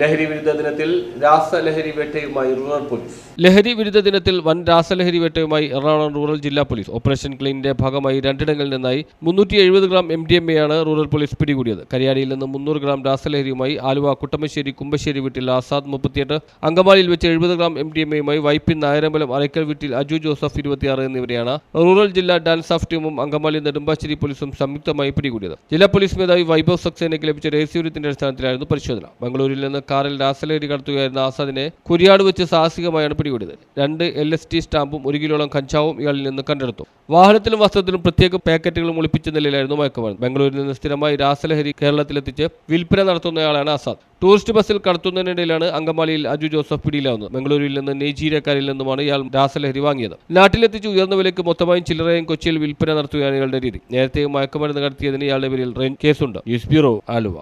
ലഹരി വിരുദ്ധ ദിനത്തിൽ രാസലഹരി വേട്ടയുമായി റൂറൽ പോലീസ്. ലഹരി വിരുദ്ധ ദിനത്തിൽ വൻ രാസലഹരി വേട്ടയുമായി എറണാകുളം റൂറൽ ജില്ലാ പോലീസ്. ഓപ്പറേഷൻ ക്ലീനിന്റെ ഭാഗമായി രണ്ടിടങ്ങളിൽ നിന്നായി മുന്നൂറ്റി എഴുപത് ഗ്രാം എം ഡി എം എയാണ് റൂറൽ പോലീസ് പിടികൂടിയത്. കരിയാടിയിൽ നിന്ന് മുന്നൂറ് ഗ്രാം രാസലഹരിയുമായി ആലുവ കുട്ടമശ്ശേരി കുമ്പശ്ശേരി വീട്ടിൽ ആസാദ് മുപ്പത്തിയെട്ട് അങ്കമാലിയിൽ വെച്ച് എഴുപത് ഗ്രാം എം ഡി എം എയുമായി വൈപ്പിൻ നായരമ്പലം അരയ്ക്കൽ വീട്ടിൽ അജു ജോസഫ് ഇരുപത്തിയാറ് എന്നിവരെയാണ് റൂറൽ ജില്ലാ ഡാൻസ് ഓഫ് ടീമും അങ്കമാലി നെടുമ്പാശ്ശേരി പോലീസും സംയുക്തമായി പിടികൂടിയത്. ജില്ലാ പോലീസ് മേധാവി വൈഭവ് സക്സേനയ്ക്ക് ലഭിച്ച രഹസ്യവിവരത്തിന്റെ അടിസ്ഥാനത്തിലായിരുന്നു പരിശോധന. ബംഗളൂരിൽ നിന്ന് കാറിൽ രാസലഹരി കടത്തുകയായിരുന്ന ആസാദിനെ കുരിയാട് വെച്ച് സാഹസികമായാണ് പിടികൂടിയത്. രണ്ട് എൽ എസ് ടി സ്റ്റാമ്പും ഒരു കിലോളം കഞ്ചാവും ഇയാളിൽ നിന്ന് കണ്ടെടുത്തു. വാഹനത്തിലും വസ്ത്രത്തിലും പ്രത്യേക പാക്കറ്റുകളും ഒളിപ്പിച്ച നിലയിലായിരുന്നു മയക്കുമരുന്ന്. ബംഗളൂരിൽ നിന്ന് സ്ഥിരമായി രാസലഹരി കേരളത്തിലെത്തിച്ച് വിൽപ്പന നടത്തുന്നയാളാണ് ആസാദ്. ടൂറിസ്റ്റ് ബസ്സിൽ കടത്തുന്നതിനിടയിലാണ് അങ്കമാലിയിൽ അജു ജോസഫ് പിടിയിലാവുന്നത്. ബംഗളൂരുവിൽ നിന്ന് നൈജീരിയക്കാരിൽ നിന്നുമാണ് ഇയാൾ രാസലഹരി വാങ്ങിയത്. നാട്ടിലെത്തിച്ച് ഉയർന്ന വിലയ്ക്ക് മൊത്തമായും ചില്ലറയും കൊച്ചിയിൽ വിൽപ്പന നടത്തുകയാണ് ഇയാളുടെ രീതി. നേരത്തെ മയക്കുമരുന്ന് കടത്തിയതിന് ഇയാളുടെ പേരിൽ കേസുണ്ട്. News bureau Aluva.